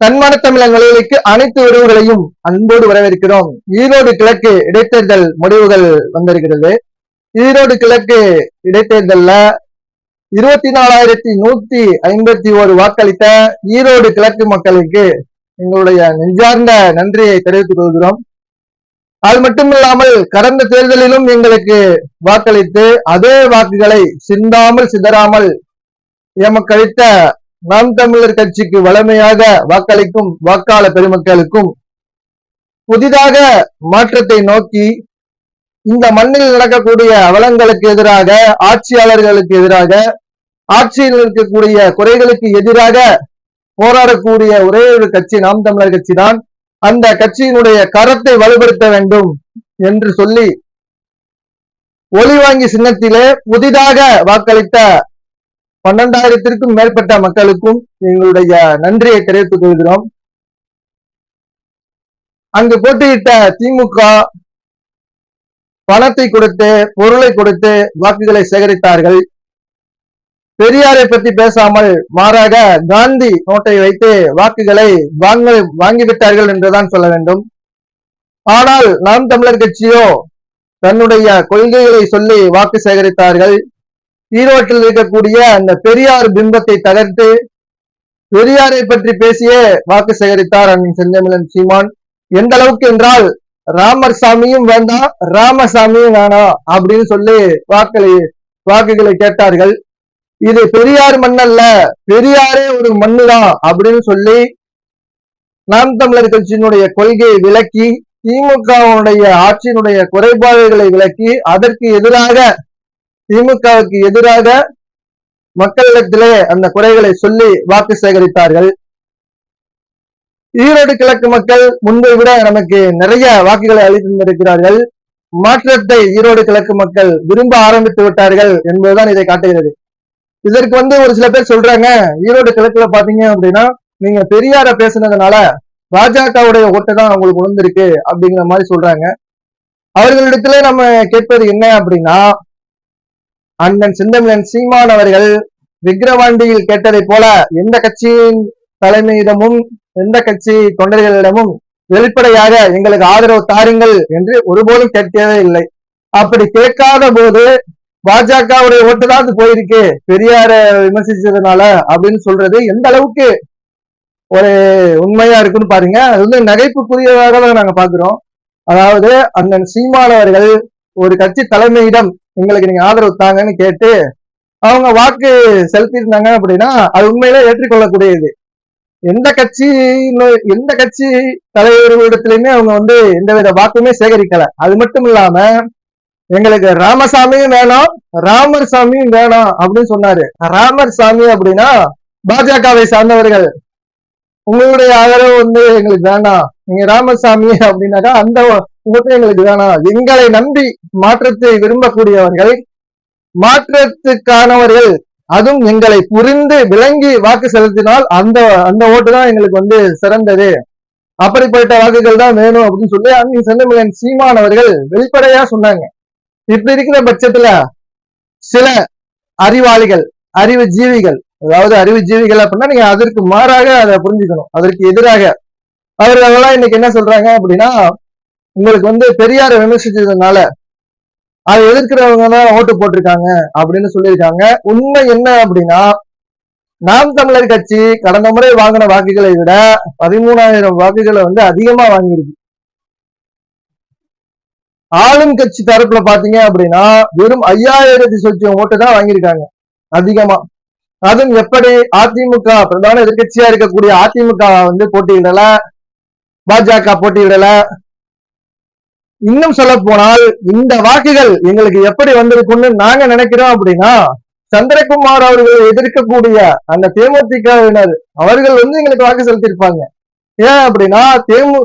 தன்மான தமிழங்களுக்கு அனைத்து உறவுகளையும் அன்போடு வரவேற்கிறோம். ஈரோடு கிழக்கு இடைத்தேர்தல் முடிவுகள் வந்திருக்கிறது. ஈரோடு கிழக்கு இடைத்தேர்தல்ல இருபத்தி நாலாயிரத்தி நூத்தி ஐம்பத்தி ஒரு வாக்களித்த ஈரோடு கிழக்கு மக்களுக்கு எங்களுடைய நெஞ்சார்ந்த நன்றியை தெரிவித்துக் கொள்கிறோம். அது மட்டுமில்லாமல் கடந்த தேர்தலிலும் எங்களுக்கு வாக்களித்து அதே வாக்குகளை சிந்தாமல் சிதறாமல் எமக்களித்த நாம் தமிழர் கட்சிக்கு வளமையாக வாக்களிக்கும் வாக்காள பெருமக்களுக்கும் புதிதாக மாற்றத்தை நோக்கி இந்த மண்ணில் நடக்கக்கூடிய அவலங்களுக்கு எதிராக ஆட்சியாளர்களுக்கு எதிராக ஆட்சியில் இருக்கக்கூடிய குறைகளுக்கு எதிராக போராடக்கூடிய ஒரே ஒரு கட்சி நாம் தமிழர் கட்சி தான் அந்த கட்சியினுடைய கரத்தை வலுப்படுத்த வேண்டும் என்று சொல்லி ஒளிவாங்கி சின்னத்திலே புதிதாக வாக்களித்த பன்னெண்டாயிரத்திற்கும் மேற்பட்ட மக்களுக்கும் எங்களுடைய நன்றியை தெரிவித்துக் கொள்கிறோம். அங்கு போட்டியிட்ட திமுக பணத்தை கொடுத்து பொருளை கொடுத்து வாக்குகளை சேகரித்தார்கள். பெரியாரை பற்றி பேசாமல் மாறாக காந்தி நோட்டை வைத்து வாக்குகளை வாங்க வாங்கிவிட்டார்கள் என்றுதான் சொல்ல வேண்டும். ஆனால் நாம் தமிழர் கட்சியோ தன்னுடைய கொள்கைகளை சொல்லி வாக்கு சேகரித்தார்கள். ஈரோட்டில் இருக்கக்கூடிய அந்த பெரியார் பிம்பத்தை தகர்த்து பெரியாரை பற்றி பேசியே வாக்கு சேகரித்தார் அண்ணன் செந்தமிழன் சீமான். எந்த அளவுக்கு என்றால் ராமர் சாமியும் வேண்டாம் ராமசாமியும் வேணாம் அப்படின்னு சொல்லி வாக்களை வாக்குகளை கேட்டார்கள். இது பெரியார் மண்ணல்ல பெரியாரே ஒரு மண்ணுதான் அப்படின்னு சொல்லி நாம் தமிழர் கட்சியினுடைய கொள்கையை விளக்கி திமுகவுடைய ஆட்சியினுடைய குறைபாடுகளை விளக்கி அதற்கு எதிராக திமுகவுக்கு எதிராக மக்களிடத்திலே அந்த குறைகளை சொல்லி வாக்கு சேகரித்தார்கள். ஈரோடு கிழக்கு மக்கள் முன்பை விட நமக்கு நிறைய வாக்குகளை அளித்திருந்திருக்கிறார்கள். மாற்றத்தை ஈரோடு கிழக்கு மக்கள் விரும்ப ஆரம்பித்து விட்டார்கள் என்பதுதான் இதை காட்டுகிறது. இதற்கு வந்து ஒரு சில பேர் சொல்றாங்க ஈரோடு கிழக்குல பாத்தீங்க அப்படின்னா நீங்க பெரியார பேசுனதுனால பாஜகவுடைய ஓட்டு தான் அவங்களுக்கு உணர்ந்திருக்கு அப்படிங்கிற மாதிரி சொல்றாங்க. அவர்களிடத்துல நம்ம கேட்பது என்ன அப்படின்னா அண்ணன் சிந்தமிழன் சீமான் அவர்கள் விக்கிரவாண்டியில் கேட்டதை போல எந்த கட்சியின் தலைமையிடமும் எந்த கட்சி தொண்டர்களிடமும் வெளிப்படையாக எங்களுக்கு ஆதரவு தாருங்கள் என்று ஒருபோதும் கேட்கவே இல்லை. அப்படி கேட்காத போது பாஜகவுடைய ஓட்டுதான் போயிருக்கு. பெரியார விமர்சிச்சதுனால அப்படின்னு சொல்றது எந்த அளவுக்கு ஒரு உண்மையா இருக்குன்னு பாருங்க. அது வந்து நகைப்புக்குரியதாக தான் நாங்க பாக்குறோம் அதாவது அண்ணன் சீமானவர்கள் ஒரு கட்சி தலைமையிடம் எங்களுக்கு நீங்க ஆதரவு தாங்கன்னு கேட்டு அவங்க வாக்கு செலுத்தியிருந்தாங்க அப்படின்னா அது உண்மையில ஏற்றுக்கொள்ளக்கூடியது. எந்த கட்சி எந்த கட்சி தலைவர்களிடத்திலயுமே அவங்க வந்து எந்தவித வாக்குமே சேகரிக்கல. அது மட்டும் இல்லாம எங்களுக்கு ராமசாமியும் வேணாம் ராமர் சாமியும் வேணாம் அப்படின்னு சொன்னாரு. ராமர் சாமி அப்படின்னா பாஜகவை சார்ந்தவர்கள் உங்களுடைய ஆதரவு வந்து எங்களுக்கு வேணாம். நீங்க ராமசாமி அப்படின்னாக்கா அந்த ஓட்டு எங்களுக்கு வேணாம். எங்களை நம்பி மாற்றத்தை விரும்பக்கூடியவர்கள் மாற்றத்துக்கானவர்கள் அதுவும் எங்களை புரிந்து விளங்கி வாக்கு செலுத்தினால் அந்த அந்த ஓட்டு தான் எங்களுக்கு வந்து சிறந்தது. அப்படிப்பட்ட வாக்குகள் தான் வேணும் அப்படின்னு சொல்லி அங்கே செந்தமிழன் சீமான் அவர்கள் வெளிப்படையா சொன்னாங்க. இப்படி இருக்கிற பட்சத்துல சில அறிவாளிகள் அறிவு ஜீவிகள் அதாவது அறிவு ஜீவிகள் அப்படின்னா நீங்க அதற்கு மாறாக அதை புரிஞ்சுக்கணும். அதற்கு எதிராக. அவர்களெல்லாம் இன்னைக்கு என்ன சொல்றாங்க அப்படின்னா உங்களுக்கு வந்து பெரியாரை விமர்சிச்சதுனால அதை எதிர்க்கிறவங்க தான் ஓட்டு போட்டிருக்காங்க அப்படின்னு சொல்லியிருக்காங்க. உண்மை என்ன அப்படின்னா நாம் தமிழர் கட்சி கடந்த முறை வாங்கின வாக்குகளை விட பதிமூணாயிரம் வாக்குகளை வந்து அதிகமா வாங்கியிருக்கு. ஆளும் கட்சி தரப்புல பாத்தீங்க அப்படின்னா வெறும் ஐயாயிரத்தி சொச்சம் ஓட்டு தான் வாங்கியிருக்காங்க. அதிகமா. அதுவும் எப்படி அதிமுக பிரதான எதிர்கட்சியா இருக்கக்கூடிய அதிமுக வந்து போட்டியிடல பாஜக போட்டியிடல? இன்னும் சொல்ல போனால் இந்த வாக்குகள் எங்களுக்கு எப்படி வந்திருக்கும்னு நாங்க நினைக்கிறோம் அப்படின்னா சந்திரகுமார் அவர்களை எதிர்க்கக்கூடிய அந்த தேமுதிகவினர் அவர்கள் வந்து எங்களுக்கு வாக்கு செலுத்தியிருப்பாங்க. ஏன் அப்படின்னா தேமு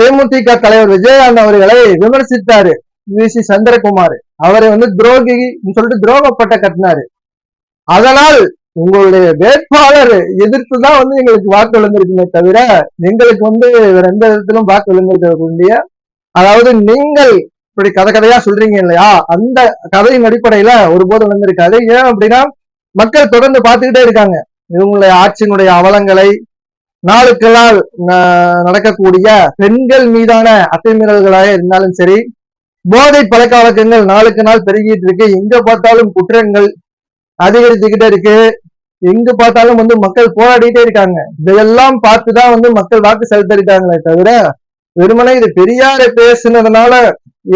தேமுதிக தலைவர் விஜயகாந்த் அவர்களை விமர்சித்தாரு. வி. சி. சந்திரகுமார். அவரை வந்து துரோகி சொல்லிட்டு துரோகப்பட்ட கட்டினாரு. அதனால் உங்களுடைய வேட்பாளர் எதிர்த்து தான் வந்து எங்களுக்கு வாக்கு விழுந்திருக்குமே தவிர எங்களுக்கு வந்து வேற எந்த விதத்திலும் வாக்கு விழுந்திருக்க அதாவது நீங்கள் இப்படி கதை கதையா சொல்றீங்க இல்லையா? அந்த கதையின் அடிப்படையில ஒருபோது விழுந்திருக்காது ஏன் அப்படின்னா மக்கள் தொடர்ந்து பார்த்துக்கிட்டே இருக்காங்க. இவங்களுடைய ஆட்சியினுடைய அவலங்களை நாளுக்கு நாள் ந- நடக்கக்கூடிய பெண்கள் மீதான அத்துமீறல்களாக இருந்தாலும் சரி போதை பழக்க வழக்கங்கள் நாளுக்கு நாள் பெருகிட்டு இருக்கு. எங்க பார்த்தாலும் குற்றங்கள் அதிகரிச்சுக்கிட்டே இருக்கு. எங்க பார்த்தாலும் வந்து மக்கள் போராடிட்டே இருக்காங்க. இதையெல்லாம் பார்த்துதான் வந்து மக்கள் வாக்கு செலுத்திருக்காங்களே தவிர வெறுமனே இது பெரியார பேசுனதுனால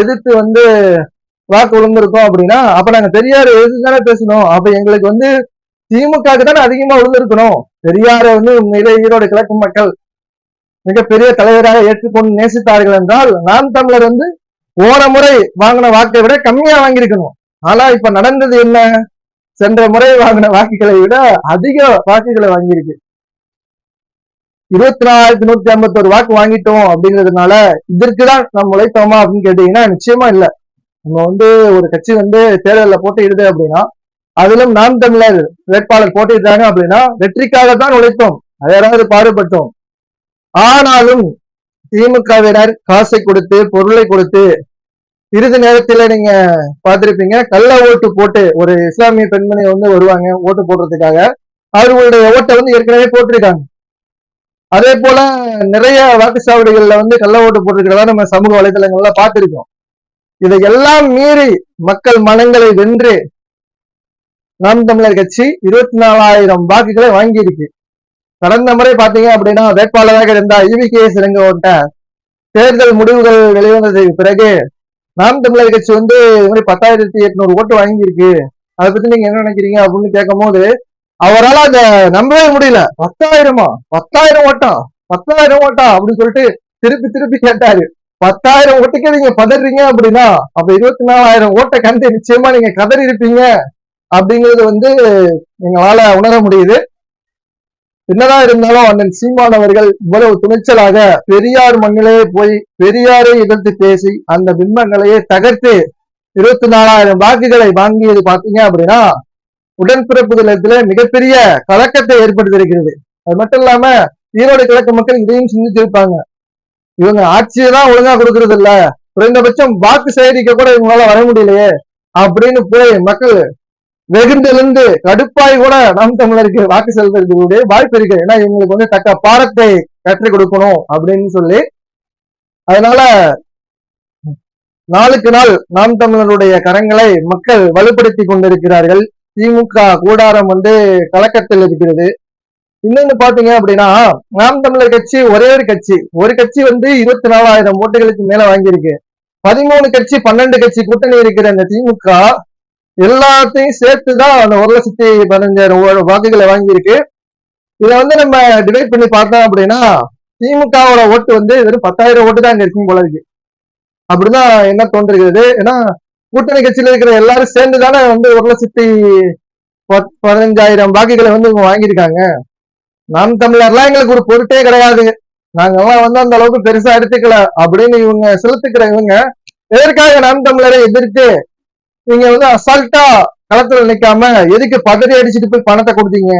எதிர்த்து வந்து வாக்கு விழுந்திருக்கோம் அப்படின்னா அப்ப நாங்க பெரியார் எதிர்த்து தானே பேசணும். அப்ப எங்களுக்கு வந்து திமுகவுக்கு தானே அதிகமா விழுந்திருக்கணும். பெரியாரை வந்து உண்மையிலே ஈரோடு கிழக்கு மக்கள் மிகப்பெரிய தலைவராக ஏற்றுக்கொண்டு நேசித்தார்கள் என்றால் நாம் தமிழர் வந்து போன முறை வாங்கின வாக்கை விட கம்மியா வாங்கியிருக்கணும். ஆனா இப்ப நடந்தது என்ன? சென்ற முறை வாங்கின வாக்குகளை விட அதிக வாக்குகளை வாங்கியிருக்கு. இருபத்தி நாலாயிரத்தி நூத்தி ஐம்பத்தி ஒரு வாக்கு வாங்கிட்டோம் அப்படிங்கிறதுனால இதற்குதான் நம்ம உழைத்தோமா அப்படின்னு கேட்டீங்கன்னா நிச்சயமா இல்ல. நம்ம வந்து ஒரு கட்சி வந்து தேர்தலில் போட்டியிடுது அப்படின்னா அதிலும் நாம் தமிழர் வேட்பாளர் போட்டியிடுறாங்க அப்படின்னா வெற்றிக்காகத்தான் உழைத்தோம். அதையாவது பாடுபட்டோம். ஆனாலும் திமுகவினர் காசை கொடுத்து பொருளை கொடுத்து இறுதி நேரத்துல நீங்க பார்த்திருப்பீங்க கள்ள ஓட்டு போட்டு ஒரு இஸ்லாமிய பெண்மணி வந்து வருவாங்க ஓட்டு போடுறதுக்காக. அவர்களுடைய ஓட்டை வந்து ஏற்கனவே போட்டிருக்காங்க. அதே போல நிறைய வாக்குச்சாவடிகள்ல வந்து கள்ள ஓட்டு போட்டிருக்கிறதா நம்ம சமூக வலைதளங்கள்ல பார்த்திருக்கோம். இதையெல்லாம் மீறி மக்கள் மனங்களை வென்று நாம் தமிழர் கட்சி இருபத்தி நாலாயிரம் வாக்குகளை வாங்கியிருக்கு. கடந்த முறை பாத்தீங்க அப்படின்னா வேட்பாளராக இருந்த இவி கே சிறங்கோட்ட தேர்தல் முடிவுகள் வெளிவந்ததுக்கு பிறகு நாம் தமிழர் கட்சி வந்து இது மாதிரி பத்தாயிரத்தி எட்நூறு ஓட்டு வாங்கியிருக்கு. அதை பத்தி நீங்க என்ன நினைக்கிறீங்க அப்படின்னு கேட்கும் போது அவரால் அந்த நம்பவே முடியல. பத்தாயிரமா? பத்தாயிரம் ஓட்டா? பத்தாயிரம் ஓட்டா? அப்படின்னு சொல்லிட்டு திருப்பி திருப்பி கேட்டாரு. பத்தாயிரம் ஓட்டுக்கே நீங்க பதறீங்க அப்படின்னா அப்ப இருபத்தி நாலாயிரம் ஓட்டை கண்டு நிச்சயமா நீங்க கதறி இருப்பீங்க அப்படிங்கிறது வந்து எங்களால உணர முடியுது. என்னதான் இருந்தாலும் அண்ணன் சீமான் அவர்கள் இவ்வளவு துணிச்சலாக பெரியார் மண்ணிலேயே போய் பெரியாரை எதிர்த்து பேசி அந்த பிம்பங்களையே தகர்த்து இருபத்தி நாலாயிரம் வாக்குகளை வாங்கியது பாத்தீங்க அப்படின்னா உடன்பிறப்பு தினத்துல மிகப்பெரிய கலக்கத்தை ஏற்படுத்தியிருக்கிறது. அது மட்டும் இல்லாம ஈரோடு கிழக்கு மக்கள் இதையும் சிந்திச்சிருப்பாங்க இவங்க ஆட்சியை தான் ஒழுங்கா கொடுக்கறது இல்ல குறைந்தபட்சம் வாக்கு சேகரிக்க கூட இவங்களால வர முடியலையே அப்படின்னு போய் மக்கள் வெகுண்டெழுந்து கடுப்பாய் கூட நாம் தமிழருக்கு வாக்கு செலுத்துறதுக்கு வாய்ப்பு இருக்கு ஏன்னா இவங்களுக்கு வந்து தக்க பாடத்தை கற்றுக் கொடுக்கணும் அப்படின்னு சொல்லி. அதனால நாளுக்கு நாள் நாம் தமிழருடைய கரங்களை மக்கள் வலுப்படுத்தி கொண்டிருக்கிறார்கள். திமுக கூடாரம் வந்து கலக்கத்தில் இருக்கிறது. இன்னொன்னு பாத்தீங்க அப்படின்னா நாம் தமிழர் கட்சி ஒரே ஒரு கட்சி. ஒரு கட்சி வந்து இருபத்தி நாலாயிரம் ஓட்டுகளுக்கு மேல வாங்கியிருக்கு. பதிமூணு கட்சி பன்னெண்டு கட்சி கூட்டணி இருக்கிற இந்த திமுக எல்லாத்தையும் சேர்த்துதான் அந்த ஒரு லட்சத்தி பதினஞ்சாயிரம் ஓ- வாக்குகளை வாங்கியிருக்கு. இதை வந்து நம்ம டிவைட் பண்ணி பார்த்தோம் அப்படின்னா திமுகவோட ஓட்டு வந்து வெறும் பத்தாயிரம் ஓட்டு தான் அங்க இருக்கும் போல இருக்கு. அப்படிதான் என்ன தோன்றுகிறது? ஏன்னா கூட்டணி கட்சியில இருக்கிற எல்லாரும் சேர்ந்து தானே வந்து ஒரு லட்சத்தி பத்- பதினஞ்சாயிரம் வாக்குகளை வந்து இவங்க வாங்கியிருக்காங்க. நாம் தமிழர்லாம் எங்களுக்கு ஒரு பொருட்டே கிடையாது. நாங்கெல்லாம் வந்து அந்த அளவுக்கு பெருசா எடுத்துக்கல அப்படின்னு இவங்க செலுத்துக்கிற இவங்க எதற்காக நாம் தமிழரை எதிர்த்து நீங்க வந்து அசால்ட்டா களத்துல நிக்காம எதுக்கு பதறி அடிச்சுட்டு போய் பணத்தை கொடுத்தீங்க?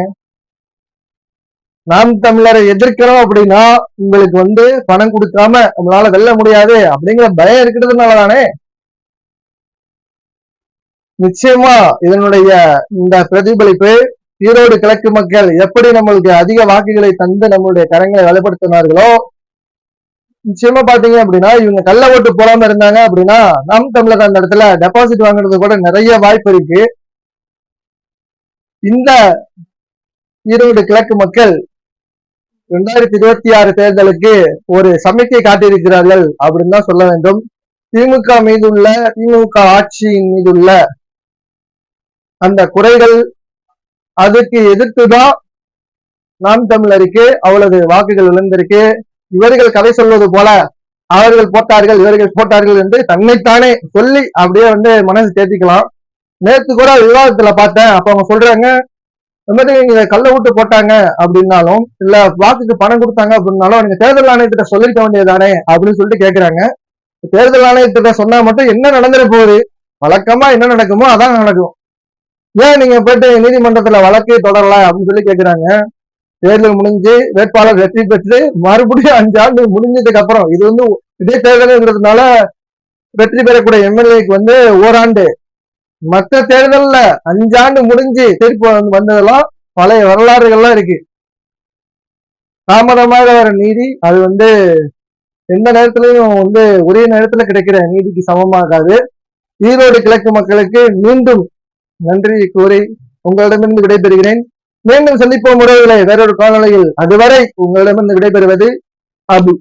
நாம் தமிழரை எதிர்க்கிறோம் அப்படின்னா உங்களுக்கு வந்து பணம் கொடுக்காம நம்மளால வெல்ல முடியாது அப்படிங்கிற பயம் இருக்கிறதுனால தானே நிச்சயமா இதனுடைய இந்த பிரதிபலிப்பு ஈரோடு கிழக்கு மக்கள் எப்படி நம்மளுக்கு அதிக வாக்குகளை தந்து நம்மளுடைய கரங்களை வலுப்படுத்தினார்களோ நிச்சயமா பாத்தீங்க அப்படின்னா இவங்க கள்ள ஓட்டு போடாம இருந்தாங்க அப்படின்னா நம் தமிழர் அந்த இடத்துல டெபாசிட் வாங்குறது கூட நிறைய வாய்ப்பு இருக்கு. இந்த ஈரோடு கிழக்கு மக்கள் இரண்டாயிரத்தி இருபத்தி ஆறு தேர்தலுக்கு ஒரு சமிக்கை காட்டியிருக்கிறார்கள் அப்படின்னு தான் சொல்ல வேண்டும். திமுக மீதுள்ள திமுக ஆட்சியின் மீதுள்ள அந்த குறைகள் அதுக்கு எதிர்த்துதான் நாம் தமிழருக்கு அவ்வளவு வாக்குகள் விழுந்திருக்கு இவர்கள் கதை சொல்வது போல அவர்கள் போட்டார்கள் இவர்கள் போட்டார்கள் என்று தன்னைத்தானே சொல்லி அப்படியே வந்து மனசு தேர்த்திக்கலாம் நேத்து கூட விவாதத்துல பார்த்தேன். அப்ப அவங்க சொல்றாங்க இந்த மாதிரி நீங்க கள்ள விட்டு போட்டாங்க அப்படின்னாலும் இல்ல வாக்குக்கு பணம் கொடுத்தாங்க அப்படின்னாலும் நீங்க தேர்தல் ஆணையத்திட்ட சொல்லிருக்க வேண்டியதானே அப்படின்னு சொல்லிட்டு கேக்குறாங்க. தேர்தல் ஆணையத்திட்ட சொன்னா மட்டும் என்ன நடந்துட போகுது? வழக்கமா என்ன நடக்குமோ அதான் நடக்கும். ஏன் நீங்க போயிட்டு நீதிமன்றத்துல வழக்கே தொடரல அப்படின்னு சொல்லி கேக்குறாங்க. தேர்தல் முடிஞ்சு வேட்பாளர் வெற்றி பெற்று மறுபடியும் அஞ்சு ஆண்டு முடிஞ்சதுக்கு அப்புறம் இது வந்து இதே தேர்தலுங்கிறதுனால வெற்றி பெறக்கூடிய எம்எல்ஏக்கு வந்து ஓராண்டு. மற்ற தேர்தல்ல அஞ்சாண்டு முடிஞ்சு தீர்ப்பு வந்து- வந்ததெல்லாம் பழைய வரலாறுகள்லாம் இருக்கு. தாமதமாக வர நீதி அது வந்து எந்த நேரத்திலையும் வந்து ஒரே நேரத்துல கிடைக்கிற நீதிக்கு சமமாகாது. ஈரோடு கிழக்கு மக்களுக்கு மீண்டும் நன்றி கூறி உங்களிடமிருந்து விடைபெறுகிறேன். மீண்டும் சந்திப்போம் உறவுகளை வேறொரு காலநிலையில் அதுவரை உங்களிடமிருந்து விடைபெறுவது அபு.